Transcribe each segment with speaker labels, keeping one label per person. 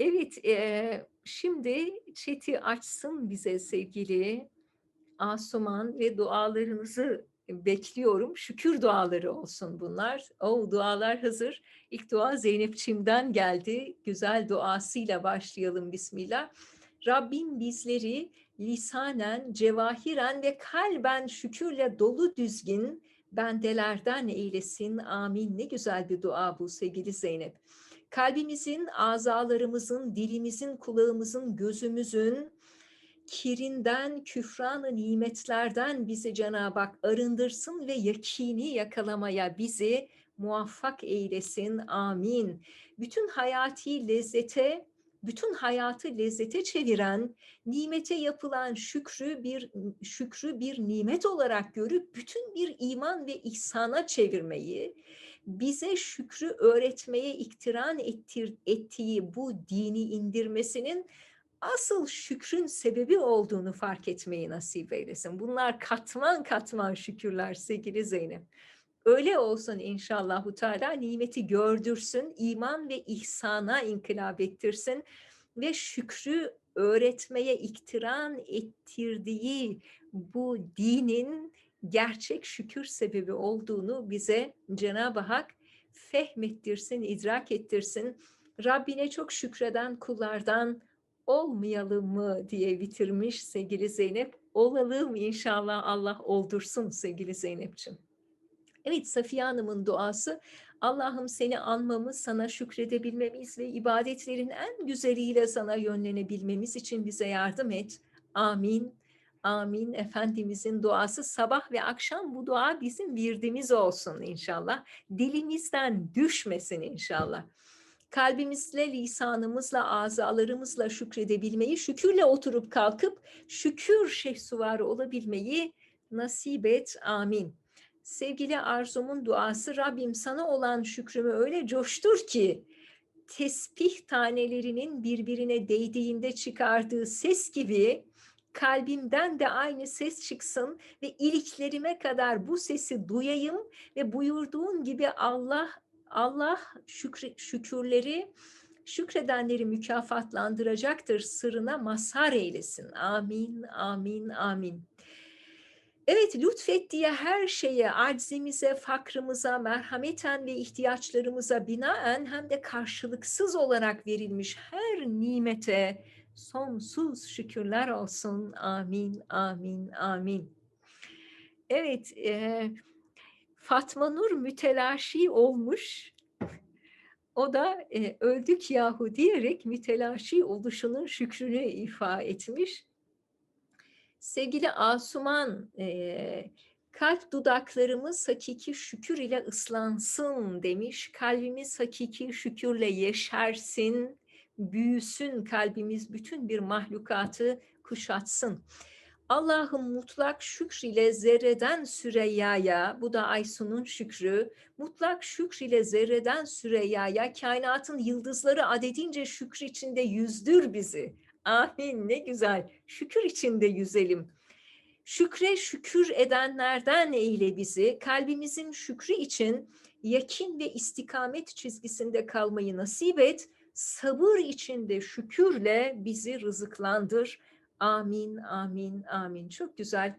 Speaker 1: Evet, eee, şimdi chat'i açsın bize sevgili Asuman ve dualarınızı bekliyorum. Şükür duaları olsun bunlar. O dualar hazır. İlk dua Zeynepçim'den geldi. Güzel duasıyla başlayalım Bismillah. Rabbim bizleri lisanen, cevahiren ve kalben şükürle dolu düzgün bendelerden eylesin. Amin. Ne güzel bir dua bu sevgili Zeynep kalbimizin, azalarımızın, dilimizin, kulağımızın, gözümüzün kirinden, küfranı nimetlerden bizi Cenab-ı Hak arındırsın ve yakini yakalamaya bizi muvaffak eylesin. Amin. Bütün hayati lezzete, bütün hayatı lezzete çeviren, nimete yapılan şükrü bir şükrü bir nimet olarak görüp bütün bir iman ve ihsana çevirmeyi, bize şükrü öğretmeye iktiran ettir, ettiği bu dini indirmesinin asıl şükrün sebebi olduğunu fark etmeyi nasip eylesin. Bunlar katman katman şükürler sevgili Zeynep. Öyle olsun inşallahu teala nimeti gördürsün, iman ve ihsana inkılap ettirsin ve şükrü öğretmeye iktiran ettirdiği bu dinin gerçek şükür sebebi olduğunu bize Cenab-ı Hak fehmettirsin, idrak ettirsin. Rabbine çok şükreden kullardan olmayalım mı diye bitirmiş sevgili Zeynep. Olalım inşallah Allah oldursun sevgili Zeynep'ciğim. Evet Safiye Hanım'ın duası Allah'ım seni anmamız, sana şükredebilmemiz ve ibadetlerin en güzeliyle sana yönlenebilmemiz için bize yardım et. Amin. Amin. Efendimizin duası sabah ve akşam bu dua bizim virdimiz olsun inşallah. Dilimizden düşmesin inşallah. Kalbimizle, lisanımızla, azalarımızla şükredebilmeyi, şükürle oturup kalkıp şükür şehsuvarı olabilmeyi nasip et. Amin. Sevgili Arzum'un duası Rabbim sana olan şükrümü öyle coştur ki tesbih tanelerinin birbirine değdiğinde çıkardığı ses gibi kalbimden de aynı ses çıksın ve iliklerime kadar bu sesi duyayım ve buyurduğun gibi Allah Allah şükür, şükürleri şükredenleri mükafatlandıracaktır sırrına mazhar eylesin. Amin, amin, amin. Evet lütfettiği her şeye, aczimize, fakrımıza, merhameten ve ihtiyaçlarımıza binaen hem de karşılıksız olarak verilmiş her nimete, sonsuz şükürler olsun. Amin, amin, amin. Evet, e, Fatma Nur mütelaşi olmuş. O da e, öldük yahu diyerek mütelaşi oluşunun şükrünü ifa etmiş. Sevgili Asuman, kalp dudaklarımız hakiki şükür ile ıslansın demiş. Kalbimiz hakiki şükürle yeşersin büyüsün kalbimiz bütün bir mahlukatı kuşatsın. Allah'ın mutlak şükr ile zerreden Süreyya'ya, bu da Aysun'un şükrü, mutlak şükr ile zerreden Süreyya'ya, kainatın yıldızları adedince şükür içinde yüzdür bizi. Amin ne güzel, şükür içinde yüzelim. Şükre şükür edenlerden eyle bizi, kalbimizin şükrü için yakin ve istikamet çizgisinde kalmayı nasip et, sabır içinde şükürle bizi rızıklandır. Amin, amin, amin. Çok güzel.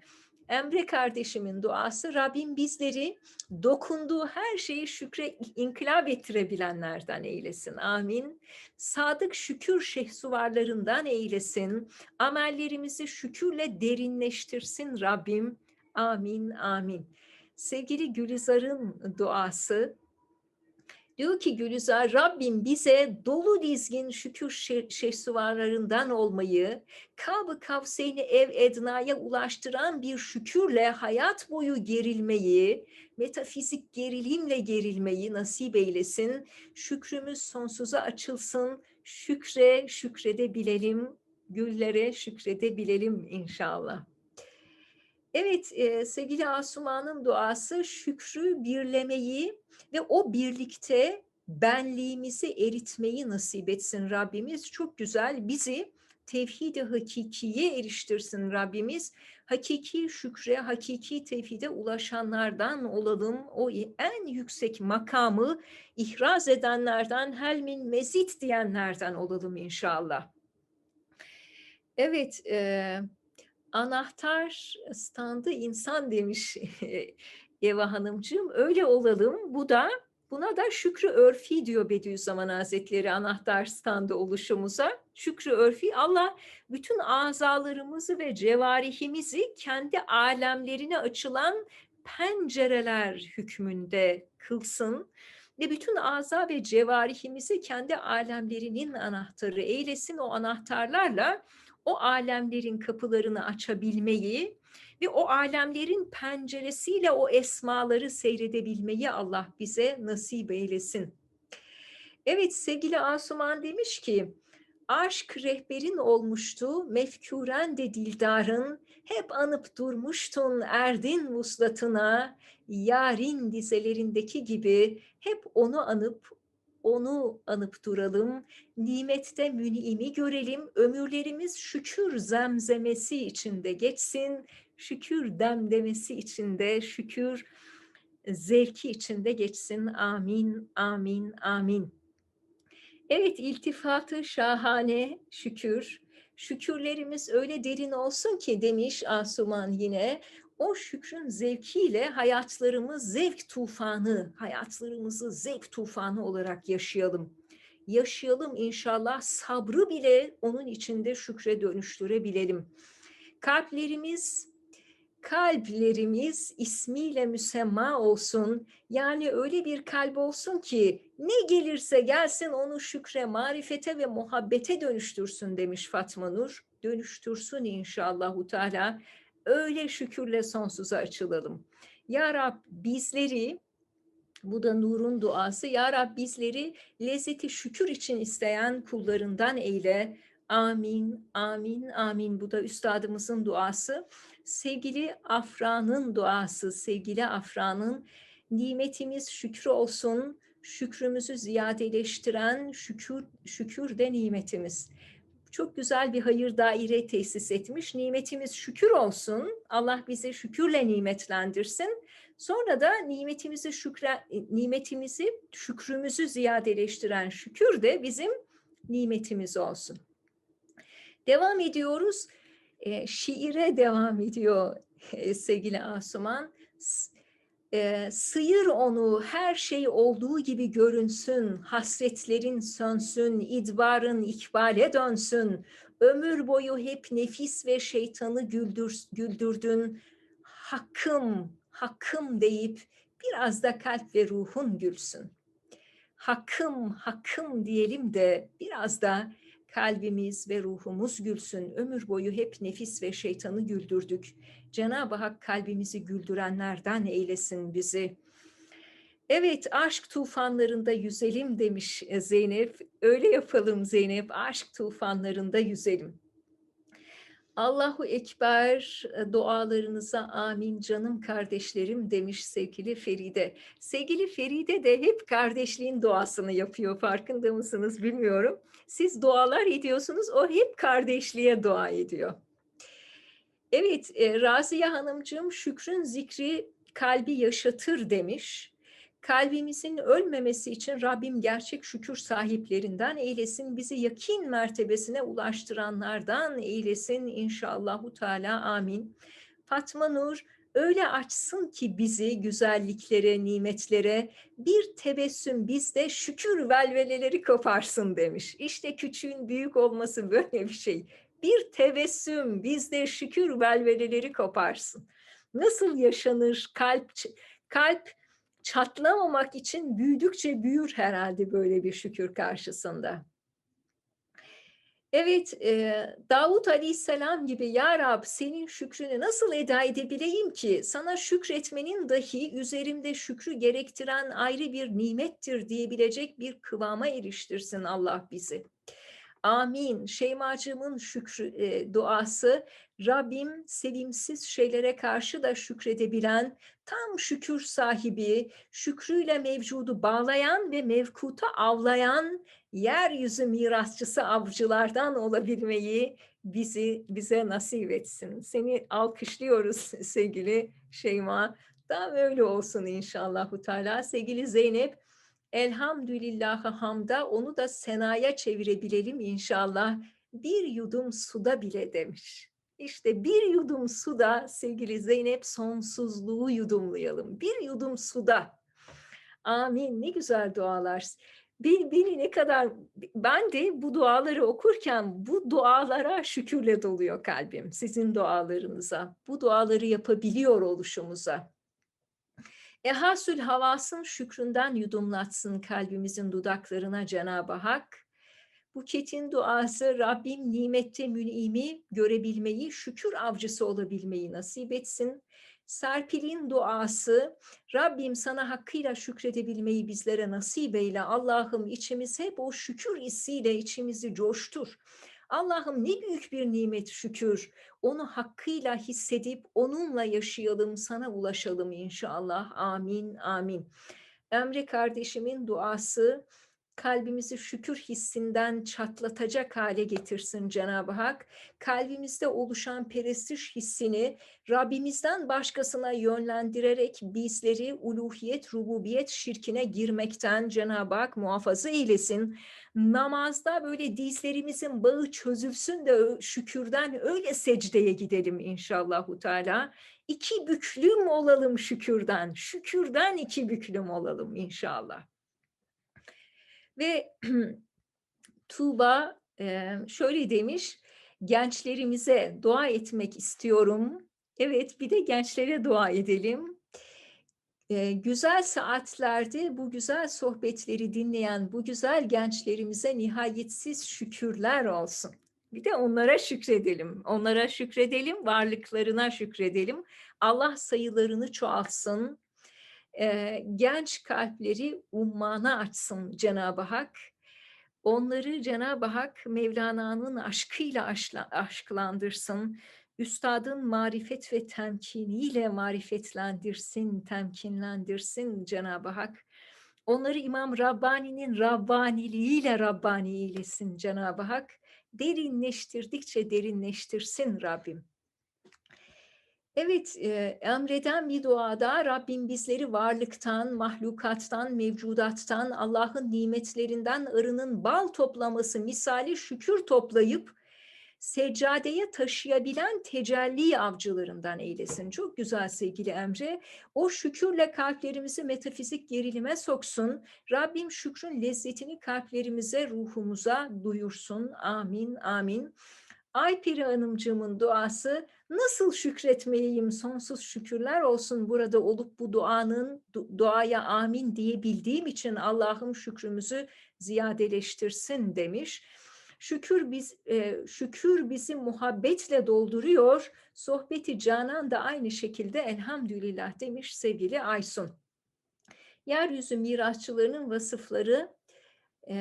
Speaker 1: Emre kardeşimin duası Rabbim bizleri dokunduğu her şeyi şükre inkılap ettirebilenlerden eylesin. Amin. Sadık şükür şehsuvarlarından eylesin. Amellerimizi şükürle derinleştirsin Rabbim. Amin, amin. Sevgili Gülizar'ın duası Diyor ki Gülizar Rabbim bize dolu dizgin şükür şehsuvarlarından olmayı, Kab-ı Kavseyni ev ednaya ulaştıran bir şükürle hayat boyu gerilmeyi, metafizik gerilimle gerilmeyi nasip eylesin. Şükrümüz sonsuza açılsın, şükre şükredebilelim, güllere şükredebilelim inşallah. Evet e, sevgili Asuman'ın duası şükrü birlemeyi ve o birlikte benliğimizi eritmeyi nasip etsin Rabbimiz. Çok güzel bizi tevhid-i hakikiye eriştirsin Rabbimiz. Hakiki şükre, hakiki tevhide ulaşanlardan olalım. O en yüksek makamı ihraz edenlerden, helmin mezit diyenlerden olalım inşallah. Evet, e, anahtar standı insan demiş Eva Hanımcığım. Öyle olalım. Bu da Buna da şükrü örfi diyor Bediüzzaman Hazretleri anahtar standı oluşumuza. Şükrü örfi Allah bütün azalarımızı ve cevarihimizi kendi alemlerine açılan pencereler hükmünde kılsın ve bütün aza ve cevarihimizi kendi alemlerinin anahtarı eylesin. O anahtarlarla o alemlerin kapılarını açabilmeyi ve o alemlerin penceresiyle o esmaları seyredebilmeyi Allah bize nasip eylesin. Evet sevgili Asuman demiş ki, aşk rehberin olmuştu, mefkuren de dildarın, hep anıp durmuştun erdin vuslatına, yarin dizelerindeki gibi hep onu anıp onu anıp duralım, nimette münimi görelim, ömürlerimiz şükür zemzemesi içinde geçsin, şükür demlemesi içinde, şükür zevki içinde geçsin. Amin, amin, amin. Evet, iltifatı şahane, şükür. Şükürlerimiz öyle derin olsun ki demiş Asuman yine, o şükrün zevkiyle hayatlarımız zevk tufanı, hayatlarımızı zevk tufanı olarak yaşayalım. Yaşayalım inşallah sabrı bile onun içinde şükre dönüştürebilelim. Kalplerimiz kalplerimiz ismiyle müsemma olsun. Yani öyle bir kalp olsun ki ne gelirse gelsin onu şükre, marifete ve muhabbete dönüştürsün demiş Fatma Nur. Dönüştürsün inşallahu teala. Öyle şükürle sonsuza açılalım. Ya Rab bizleri bu da Nur'un duası. Ya Rab bizleri lezzeti şükür için isteyen kullarından eyle. Amin, amin, amin. Bu da üstadımızın duası. Sevgili Afra'nın duası, sevgili Afra'nın nimetimiz şükür olsun, şükrümüzü ziyadeleştiren şükür, şükür de nimetimiz. Çok güzel bir hayır daire tesis etmiş. Nimetimiz şükür olsun. Allah bize şükürle nimetlendirsin. Sonra da nimetimizi şükre, nimetimizi şükrümüzü ziyadeleştiren şükür de bizim nimetimiz olsun. Devam ediyoruz e, şiire devam ediyor sevgili Asuman. E, sıyır onu her şey olduğu gibi görünsün, hasretlerin sönsün, idbarın ikbale dönsün. Ömür boyu hep nefis ve şeytanı güldür, güldürdün. Hakkım, hakkım deyip biraz da kalp ve ruhun gülsün. Hakkım, hakkım diyelim de biraz da kalbimiz ve ruhumuz gülsün. Ömür boyu hep nefis ve şeytanı güldürdük. Cenab-ı Hak kalbimizi güldürenlerden eylesin bizi. Evet aşk tufanlarında yüzelim demiş Zeynep. Öyle yapalım Zeynep aşk tufanlarında yüzelim. Allahu Ekber e, dualarınıza amin canım kardeşlerim demiş sevgili Feride. Sevgili Feride de hep kardeşliğin duasını yapıyor farkında mısınız bilmiyorum. Siz dualar ediyorsunuz o hep kardeşliğe dua ediyor. Evet e, Raziye Hanımcığım şükrün zikri kalbi yaşatır demiş kalbimizin ölmemesi için Rabbim gerçek şükür sahiplerinden eylesin. Bizi yakin mertebesine ulaştıranlardan eylesin inşallahu teala amin. Fatma Nur öyle açsın ki bizi güzelliklere, nimetlere bir tebessüm bizde şükür velveleleri koparsın demiş. İşte küçüğün büyük olması böyle bir şey. Bir tebessüm bizde şükür velveleleri koparsın. Nasıl yaşanır kalp kalp çatlamamak için büyüdükçe büyür herhalde böyle bir şükür karşısında. Evet, e, Davut Aleyhisselam gibi Ya Rab senin şükrünü nasıl eda edebileyim ki sana şükretmenin dahi üzerimde şükrü gerektiren ayrı bir nimettir diyebilecek bir kıvama eriştirsin Allah bizi. Amin. Şeymacığımın şükrü, e, duası Rabbim sevimsiz şeylere karşı da şükredebilen, tam şükür sahibi, şükrüyle mevcudu bağlayan ve mevkuta avlayan yeryüzü mirasçısı avcılardan olabilmeyi bizi bize nasip etsin. Seni alkışlıyoruz sevgili Şeyma. Daha böyle olsun inşallahu teala. Sevgili Zeynep, elhamdülillahı hamda onu da senaya çevirebilelim inşallah. Bir yudum suda bile demiş. İşte bir yudum suda sevgili Zeynep sonsuzluğu yudumlayalım. Bir yudum suda. Amin. Ne güzel dualar. Beni, beni ne kadar ben de bu duaları okurken bu dualara şükürle doluyor kalbim. Sizin dualarınıza. Bu duaları yapabiliyor oluşumuza. Ehasül havasın şükründen yudumlatsın kalbimizin dudaklarına Cenab-ı Hak. Buketin duası Rabbim nimette münimi görebilmeyi, şükür avcısı olabilmeyi nasip etsin. Serpil'in duası Rabbim sana hakkıyla şükredebilmeyi bizlere nasip eyle. Allah'ım içimiz hep o şükür hissiyle içimizi coştur. Allah'ım ne büyük bir nimet şükür. Onu hakkıyla hissedip onunla yaşayalım, sana ulaşalım inşallah. Amin, amin. Emre kardeşimin duası kalbimizi şükür hissinden çatlatacak hale getirsin Cenab-ı Hak. Kalbimizde oluşan perestiş hissini Rabbimizden başkasına yönlendirerek bizleri uluhiyet, rububiyet şirkine girmekten Cenab-ı Hak muhafaza eylesin. Namazda böyle dizlerimizin bağı çözülsün de şükürden öyle secdeye gidelim inşallahu teala. İki büklüm olalım şükürden, şükürden iki büklüm olalım inşallah. Ve Tuğba şöyle demiş, gençlerimize dua etmek istiyorum. Evet bir de gençlere dua edelim. Güzel saatlerde bu güzel sohbetleri dinleyen bu güzel gençlerimize nihayetsiz şükürler olsun. Bir de onlara şükredelim. Onlara şükredelim, varlıklarına şükredelim. Allah sayılarını çoğaltsın e, genç kalpleri ummana açsın Cenab-ı Hak. Onları Cenab-ı Hak Mevlana'nın aşkıyla aşklandırsın. Üstadın marifet ve temkiniyle marifetlendirsin, temkinlendirsin Cenab-ı Hak. Onları İmam Rabbani'nin Rabbaniliğiyle Rabbani eylesin Cenab-ı Hak. Derinleştirdikçe derinleştirsin Rabbim. Evet, e, emreden bir duada Rabbim bizleri varlıktan, mahlukattan, mevcudattan, Allah'ın nimetlerinden arının bal toplaması misali şükür toplayıp seccadeye taşıyabilen tecelli avcılarından eylesin. Çok güzel sevgili Emre. O şükürle kalplerimizi metafizik gerilime soksun. Rabbim şükrün lezzetini kalplerimize, ruhumuza duyursun. Amin, amin. Ayperi Hanımcığımın duası nasıl şükretmeyeyim sonsuz şükürler olsun burada olup bu duanın duaya amin diyebildiğim için Allah'ım şükrümüzü ziyadeleştirsin demiş. Şükür biz e, şükür bizi muhabbetle dolduruyor. Sohbeti Canan da aynı şekilde elhamdülillah demiş sevgili Aysun. Yeryüzü mirasçılarının vasıfları e,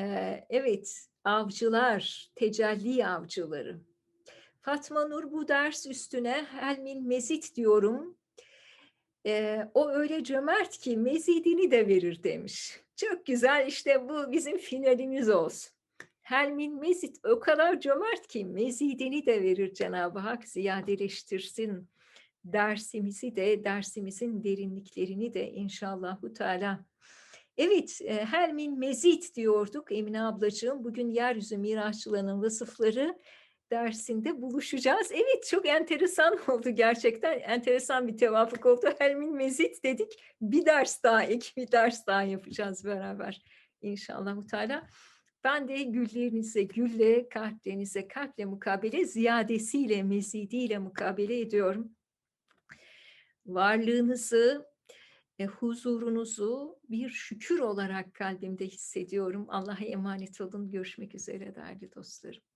Speaker 1: evet avcılar, tecelli avcıları. Fatma Nur bu ders üstüne helmin mezit diyorum. Ee, o öyle cömert ki mezidini de verir demiş. Çok güzel işte bu bizim finalimiz olsun. Helmin mezit o kadar cömert ki mezidini de verir Cenab-ı Hak ziyadeleştirsin dersimizi de dersimizin derinliklerini de inşallahu teala. Evet, Helmin Mezit diyorduk Emine ablacığım. Bugün yeryüzü mirasçılarının vasıfları dersinde buluşacağız. Evet çok enteresan oldu gerçekten. Enteresan bir tevafuk oldu. Helmin mezit dedik. Bir ders daha, ek bir ders daha yapacağız beraber inşallah Teala. Ben de güllerinize gülle, kalplerinize kalple mukabele, ziyadesiyle, mezidiyle mukabele ediyorum. Varlığınızı, e, huzurunuzu bir şükür olarak kalbimde hissediyorum. Allah'a emanet olun. Görüşmek üzere değerli dostlarım.